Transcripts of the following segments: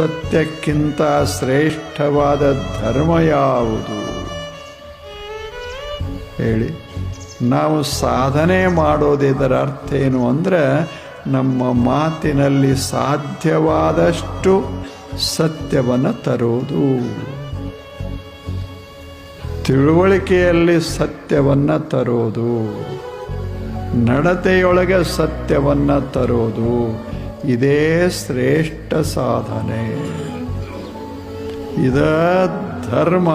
ಸತ್ಯಕ್ಕಿಂತ ಶ್ರೇಷ್ಠವಾದ ಧರ್ಮ ಯಾವುದು? ಹೇಳಿ. ನಾವು ಸಾಧನೆ ಮಾಡೋದಿದರ ಅರ್ಥ ಏನು ಅಂದರೆ, ನಮ್ಮ ಮಾತಿನಲ್ಲಿ ಸಾಧ್ಯವಾದಷ್ಟು ಸತ್ಯವನ್ನು ತರುವುದು. ತಿಳುವಳಿಕೆಯಲ್ಲಿ ಸತ್ಯವನ್ನು ತರೋದು ನಡತೆಯೊಳಗೆ ಸತ್ಯವನ್ನು ತರೋದು ಇದೇ ಶ್ರೇಷ್ಠ ಸಾಧನೆ. ಇದ ಧರ್ಮ.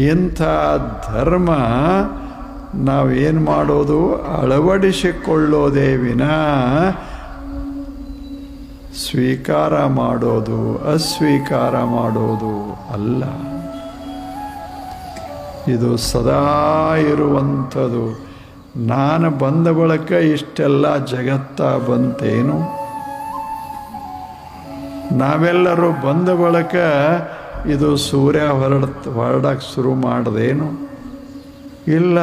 ಇಂಥ ಧರ್ಮ ನಾವೇನು ಮಾಡೋದು? ಅಳವಡಿಸಿಕೊಳ್ಳೋದೇ ವಿನ ಸ್ವೀಕಾರ ಮಾಡೋದು, ಅಸ್ವೀಕಾರ ಮಾಡೋದು ಅಲ್ಲ. ಇದು ಸದಾ ಇರುವಂಥದ್ದು. ನಾನು ಬಂದ ಬಳಿಕ ಇಷ್ಟೆಲ್ಲ ಜಗತ್ತ ಬಂತೇನು? ನಾವೆಲ್ಲರೂ ಬಂದ ಬಳಿಕ ಇದು ಸೂರ್ಯ ಹೊರಡ ಹೊರಡಕ್ಕೆ ಶುರು ಮಾಡ್ದೇನು? ಇಲ್ಲ,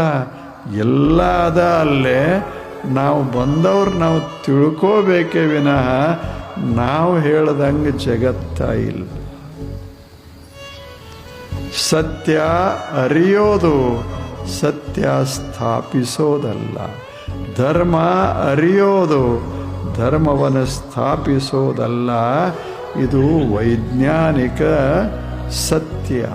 ಎಲ್ಲ ಅದ ಅಲ್ಲೇ ನಾವು ಬಂದವ್ರು ನಾವು ತಿಳ್ಕೋಬೇಕೇ ವಿನಃ ನಾವು ಹೇಳ್ದಂಗೆ ಜಗತ್ತ ಇಲ್ಲ. ಸತ್ಯ ಅರಿಯೋದು ಸತ್ಯ ಸ್ಥಾಪಿಸೋದಲ್ಲ. ಧರ್ಮ ಅರಿಯೋದು ಧರ್ಮವನ್ನು ಸ್ಥಾಪಿಸೋದಲ್ಲ. ಇದು ವೈಜ್ಞಾನಿಕ ಸತ್ಯ.